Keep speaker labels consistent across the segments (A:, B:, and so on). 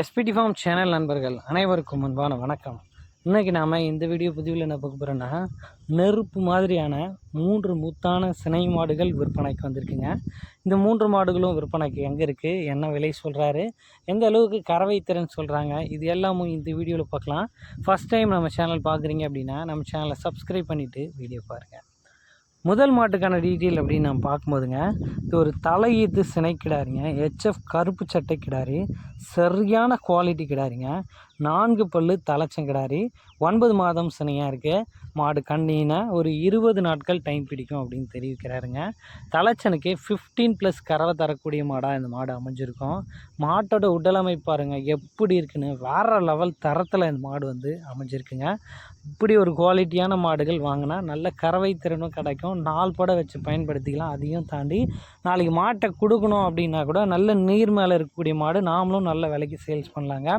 A: SPD form channel நண்பர்கள் அனைவருக்கும் அன்பான வணக்கம். இன்றைக்கி நாம் இந்த வீடியோ பதிவில் என்ன பார்க்க போகிறோன்னா நெருப்பு மாதிரியான மூன்று முத்தான சினை மாடுகள் விற்பனைக்கு வந்திருக்குங்க. இந்த மூன்று மாடுகளும் விற்பனைக்கு எங்கே இருக்குது என்ன விலை சொல்கிறாரு எந்த அளவுக்கு கறவை திறன் சொல்கிறாங்க இது எல்லாமும் இந்த வீடியோவில் பார்க்கலாம். ஃபஸ்ட் டைம் நம்ம சேனல் பார்க்குறீங்க அப்படின்னா நம்ம சேனலை சப்ஸ்கிரைப் பண்ணிவிட்டு வீடியோ பாருங்கள் முதல் மாட்டுக்கான டீட்டெயில் அப்படின்னு நம்ம பார்க்கும்போதுங்க இது ஒரு தலையீத்து சினை கிடாரிங்க ஹெச்எஃப் கருப்பு சட்டை கிடாரி சரியான குவாலிட்டி கிடாரிங்க. நான்கு பல்லு தலைச்சம் கிடாரி ஒன்பது மாதம் சினையாக இருக்குது மாடு கண்ணினா ஒரு இருபது நாட்கள் டைம் பிடிக்கும் அப்படின்னு தெரிவிக்கிறாருங்க. தலைச்சனுக்கு ஃபிஃப்டீன் ப்ளஸ் கறவை தரக்கூடிய மாடாக இந்த மாடு அமைஞ்சிருக்கும். மாட்டோட உடலமைப்பு பாருங்கள் எப்படி இருக்குன்னு வேறு லெவல் தரத்தில் இந்த மாடு வந்து அமைஞ்சிருக்குங்க. இப்படி ஒரு குவாலிட்டியான மாடுகள் வாங்கினா நல்ல கறவை திறனும் கிடைக்கும். நாள் பட வச்சு பயன்படுத்திக்கலாம். அதையும் தாண்டி நாளைக்கு மாட்டை கொடுக்கணும் அப்படின்னா கூட நல்ல நீர் மேலே இருக்கக்கூடிய மாடு நாமளும் நல்ல விலைக்கு சேல்ஸ் பண்ணலாங்க.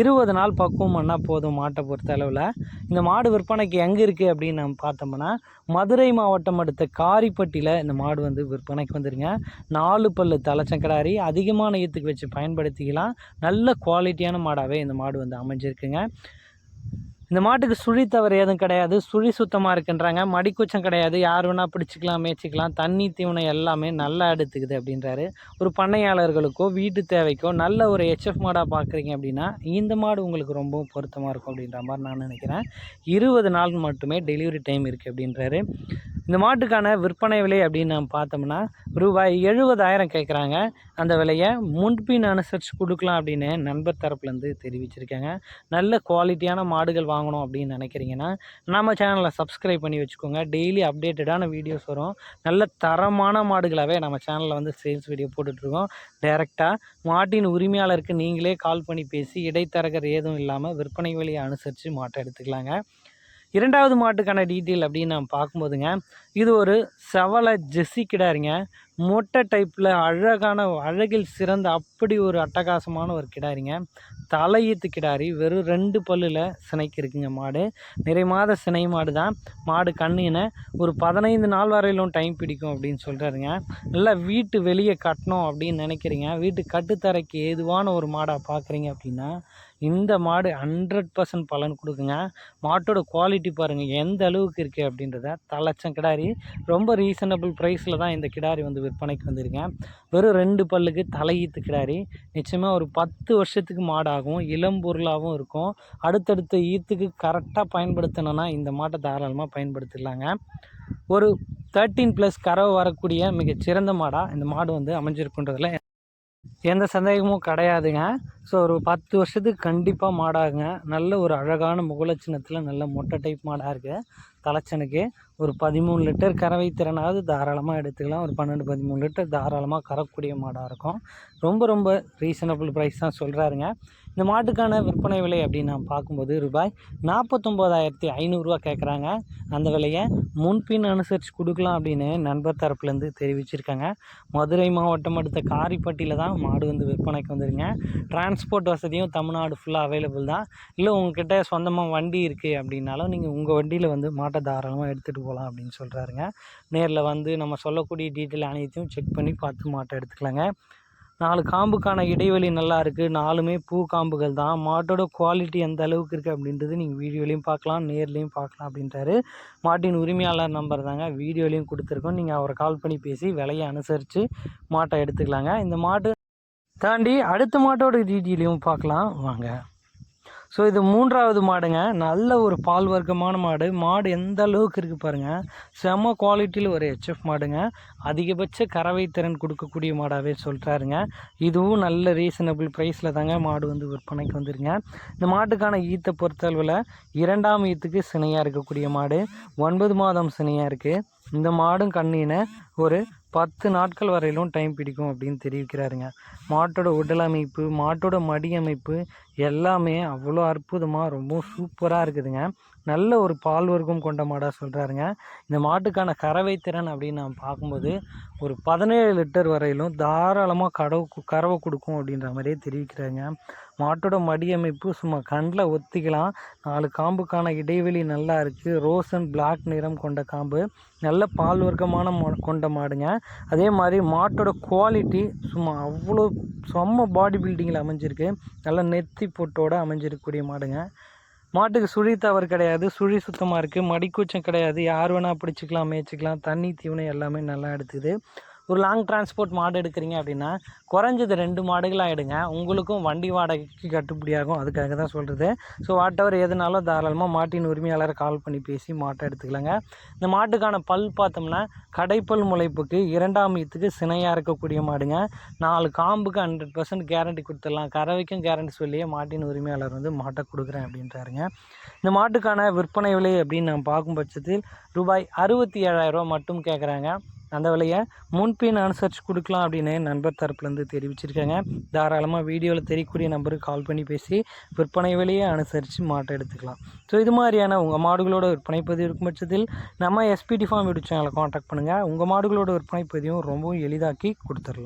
A: இருபது நாள் பக்குவம் பண்ணால் போதும் மாட்டை பொறுத்த அளவில். இந்த மாடு விற்பனைக்கு எங்கே இருக்குது அப்படின்னு நம்ம பார்த்தோம்னா மதுரை மாவட்டம் அடுத்த காரிப்பட்டியில் இந்த மாடு வந்து விற்பனைக்கு வந்துருங்க. நாலு பல்லு தலைச்சங்கடாரி அதிகமான ஈத்துக்கு வச்சு பயன்படுத்திக்கலாம். நல்ல குவாலிட்டியான மாடாகவே இந்த மாடு வந்து அமைஞ்சிருக்குங்க. இந்த மாட்டுக்கு சுழி தவறு எதுவும் கிடையாது. சுழி சுத்தமாக இருக்குன்றாங்க. மடிக்கூச்சம் கிடையாது. யார் வேணால் பிடிச்சிக்கலாம் மேய்ச்சிக்கலாம். தண்ணி தீவனம் எல்லாமே நல்லா எடுத்துக்குது அப்படின்றாரு. ஒரு பண்ணையாளர்களுக்கோ வீட்டு தேவைக்கோ நல்ல ஒரு ஹெச்எஃப் மாடாக பார்க்குறீங்க அப்படின்னா இந்த மாடு உங்களுக்கு ரொம்ப பொருத்தமாக இருக்கும் அப்படின்ற மாதிரி நான் நினைக்கிறேன். இருபது நாள் மட்டுமே டெலிவரி டைம் இருக்குது அப்படின்றாரு. இந்த மாட்டுக்கான விற்பனை விலை அப்படின்னு நம்ம பார்த்தோம்னா ரூபாய் எழுபதாயிரம் கேட்குறாங்க. அந்த விலையை முன்பின் அனுசரித்து கொடுக்கலாம் அப்படின்னு நண்பர் தரப்புலேருந்து தெரிவிச்சிருக்காங்க. நல்ல குவாலிட்டியான மாடுகள் வாங்கணும் அப்படின்னு நினைக்கிறீங்கன்னா நம்ம சேனலை சப்ஸ்கிரைப் பண்ணி வச்சுக்கோங்க. டெய்லி அப்டேட்டடான வீடியோஸ் வரும். நல்ல தரமான மாடுகளாகவே நம்ம சேனலில் வந்து சேல்ஸ் வீடியோ போட்டுட்ருக்கோம். டைரெக்டாக மாட்டின் உரிமையாளருக்கு நீங்களே கால் பண்ணி பேசி இடைத்தரகர் ஏதும் இல்லாமல் விற்பனை விலையை அனுசரித்து மாட்டை எடுத்துக்கலாங்க. இரண்டாவது மாட்டுக்கான டீட்டெயில் அப்படின்னு நான் பார்க்கும்போதுங்க இது ஒரு செவலை ஜெஸ்ஸி கிடாரிங்க மொட்டை டைப்பில் அழகான அழகில் சிறந்த அப்படி ஒரு அட்டகாசமான ஒரு கிடாரிங்க. தலையீத்து கிடாரி வெறும் ரெண்டு பல்லில் சினைக்கு இருக்குங்க மாடு. நிறை மாத சினை மாடு தான் மாடு கண்ணின ஒரு பதினைந்து நாள் வரையிலும் டைம் பிடிக்கும் அப்படின்னு சொல்கிறாருங்க நல்லா வீட்டு வெளியே கட்டணும் அப்படின்னு நினைக்கிறீங்க. வீட்டு கட்டுத்தரைக்கு ஏதுவான ஒரு மாடாக பார்க்குறீங்க அப்படின்னா இந்த மாடு ஹண்ட்ரட் பர்சன்ட் பலன் கொடுக்குங்க. மாட்டோட குவாலிட்டி பாருங்கள் எந்த அளவுக்கு இருக்குது அப்படின்றத தலைச்சம் கிடாரி ரொம்ப ரீசனபிள் ப்ரைஸில் தான் இந்த கிடாரி வந்து விற்பனைக்கு வந்திருக்கேன் வெறும் ரெண்டு பல்லுக்கு தலையீத்து கிடாரி. நிச்சயமாக ஒரு பத்து வருஷத்துக்கு மாடாகும் இளம் பொருளாகவும் இருக்கும். அடுத்தடுத்த ஈத்துக்கு கரெக்டாக பயன்படுத்தணும்னா இந்த மாட்டை தாராளமாக பயன்படுத்திடலாங்க. ஒரு தேர்ட்டீன் ப்ளஸ் கறவை வரக்கூடிய மிகச்சிறந்த மாடாக இந்த மாடு வந்து அமைஞ்சிருக்குன்றதில் எந்த சந்தேகமும் கிடையாதுங்க. ஸோ ஒரு பத்து வருஷத்துக்கு கண்டிப்பாக மாடாகுங்க. நல்ல ஒரு அழகான முகலட்சணத்தில் நல்ல மொட்டை டைப் மாடாக இருக்குது தலைச்சனுக்கு. ஒரு பதிமூணு லிட்டர் கறவை திறனாவது தாராளமாக எடுத்துக்கலாம். ஒரு பன்னெண்டு பதிமூணு லிட்டர் தாராளமாக கறக்கூடிய மாடாக இருக்கும். ரொம்ப ரொம்ப ரீசனபிள் ப்ரைஸ் தான் சொல்கிறாருங்க இந்த மாட்டுக்கான விற்பனை விலை அப்படின்னு நான் பார்க்கும்போது ரூபாய் நாற்பத்தொம்போதாயிரத்தி ஐநூறுரூவா கேட்குறாங்க அந்த விலையை முன்பின் அனுசரித்து கொடுக்கலாம் அப்படின்னு நண்பர் தரப்புலேருந்து தெரிவிச்சிருக்காங்க. மதுரை மாவட்டம் அடுத்த காரிப்பட்டியில் தான் மாடு வந்து விற்பனைக்கு வந்துருங்க. டிரான்ஸ்போர்ட் வசதியும் தமிழ்நாடு ஃபுல்லாக அவைலபிள் தான். இல்லை உங்ககிட்ட சொந்தமாக வண்டி இருக்குது அப்படின்னாலும் நீங்கள் உங்கள் வண்டியில் வந்து மாட்டை தாராளமாக எடுத்துகிட்டு போகலாம் அப்படின்னு சொல்கிறாருங்க நேரில் வந்து நம்ம சொல்லக்கூடிய டீட்டெயில் அனைத்தையும் செக் பண்ணி பார்த்து மாட்டை எடுத்துக்கலாங்க. நாலு காம்புக்கான இடைவெளி நல்லா இருக்குது நாலுமே பூ காம்புகள் தான். மாட்டோட குவாலிட்டி எந்த அளவுக்கு இருக்குது அப்படின்றது நீங்கள் வீடியோலையும் பார்க்கலாம் நேர்லேயும் பார்க்கலாம் அப்படின்றாரு. மாட்டின் உரிமையாளர் நம்பர் தாங்க. வீடியோலையும் கொடுத்துருக்கோம். நீங்கள் அவரை கால் பண்ணி பேசி விலையை அனுசரித்து மாட்டை எடுத்துக்கலாங்க. இந்த மாட்டு தாண்டி அடுத்த மாட்டோட டீட்டெயிலையும் பார்க்கலாம். வாங்க. ஸோ இது மூன்றாவது மாடுங்க. நல்ல ஒரு பால் வர்க்கமான மாடு. மாடு எந்த அளவுக்கு இருக்குது பாருங்கள் செம குவாலிட்டியில் ஒரு ஹெச்எஃப் மாடுங்க. அதிகபட்ச கறவை திறன் கொடுக்கக்கூடிய மாடாகவே சொல்கிறாருங்க இதுவும் நல்ல ரீசனபிள் ப்ரைஸில் தாங்க மாடு வந்து விற்பனைக்கு வந்துருங்க. இந்த மாட்டுக்கான ஈத்தை பொறுத்தளவில் இரண்டாம் ஈத்துக்கு சினையாக இருக்கக்கூடிய மாடு. ஒன்பது மாதம் சினையாக இருக்குது இந்த மாடும் கண்ணின ஒரு பத்து நாட்கள் வரையிலும் டைம் பிடிக்கும் அப்படின்னு தெரிவிக்கிறாருங்க. மாட்டோட உடல் அமைப்பு மாட்டோட மடி அமைப்பு எல்லாமே அவ்வளோ அற்புதமாக ரொம்ப சூப்பராக இருக்குதுங்க. நல்ல ஒரு பால் வர்க்கம் கொண்ட மாடாக சொல்கிறாருங்க இந்த மாட்டுக்கான கறவை திறன் அப்படின்னு நான் பார்க்கும்போது ஒரு பதினேழு லிட்டர் வரையிலும் தாராளமாக கடவு கறவை கொடுக்கும் அப்படின்ற மாதிரியே தெரிவிக்கிறாங்க. மாட்டோட மடியமைப்பு சும்மா கண்ணில் ஒத்திக்கலாம். நாலு காம்புக்கான இடைவெளி நல்லா இருக்குது ரோஸ் அண்ட் பிளாக் நிறம் கொண்ட காம்பு. நல்ல பால் வர்க்கமான மா கொண்ட மாடுங்க. அதே மாதிரி மாட்டோட குவாலிட்டி சும்மா அவ்வளோ செம்ம பாடி பில்டிங்கில் அமைஞ்சிருக்கு. நல்ல நெத்தி பொட்டோட அமைஞ்சிருக்கக்கூடிய மாடுங்க. மாட்டுக்கு சுழி தவறு கிடையாது. சுழி சுத்தமாக இருக்குது மடிக்கூச்சம் கிடையாது. யார் வேணால் பிடிச்சிக்கலாம் மேய்ச்சிக்கலாம். தண்ணி தீவனம் எல்லாமே நல்லா எடுத்துக்குது ஒரு லாங் டிரான்ஸ்போர்ட் மாடு எடுக்கிறீங்க அப்படின்னா குறைஞ்சது ரெண்டு மாடுகளாக எடுங்க. உங்களுக்கும் வண்டி வாடகைக்கு கட்டுப்படியாகும் அதுக்காக தான் சொல்கிறது ஸோ வாட் எவர் எதுனாலும் தாராளமாக மாட்டின் உரிமையாளரை கால் பண்ணி பேசி மாட்டை எடுத்துக்கலாங்க. இந்த மாட்டுக்கான பல் பார்த்தோம்னா கடைப்பல் முளைப்புக்கு இரண்டாம் ஈத்துக்கு சினையாக இருக்கக்கூடிய மாடுங்க. நாலு காம்புக்கு ஹண்ட்ரட் பர்சன்ட் கேரண்டி கொடுத்துடலாம். கறவைக்கும் கேரண்டி சொல்லியே மாட்டின் உரிமையாளர் வந்து மாட்டை கொடுக்குறேன் அப்படின்றாருங்க. இந்த மாட்டுக்கான விற்பனை விலை அப்படின்னு நம்ம பார்க்கும் பட்சத்தில் ரூபாய் அறுபத்தி ஏழாயிரரூவா மட்டும் கேட்குறாங்க அந்த விலையை முன்பின் அனுசரித்து கொடுக்கலாம் அப்படின்னு நண்பர் தரப்புலேருந்து தெரிவிச்சிருக்காங்க. தாராளமாக வீடியோவில் தெரியக்கூடிய நம்பருக்கு கால் பண்ணி பேசி விற்பனை விலையை அனுசரித்து மாட்டை எடுத்துக்கலாம். ஸோ இது மாதிரியான உங்கள் மாடுகளோட விற்பனை பதிவு இருக்கும் பட்சத்தில் நம்ம எஸ்பிடி ஃபார்ம் யூடியூப் சேனலை காண்டாக்ட் பண்ணுங்கள் உங்கள் மாடுகளோட விற்பனை பதிவும் ரொம்பவும் எளிதாக்கி கொடுத்துடலாம்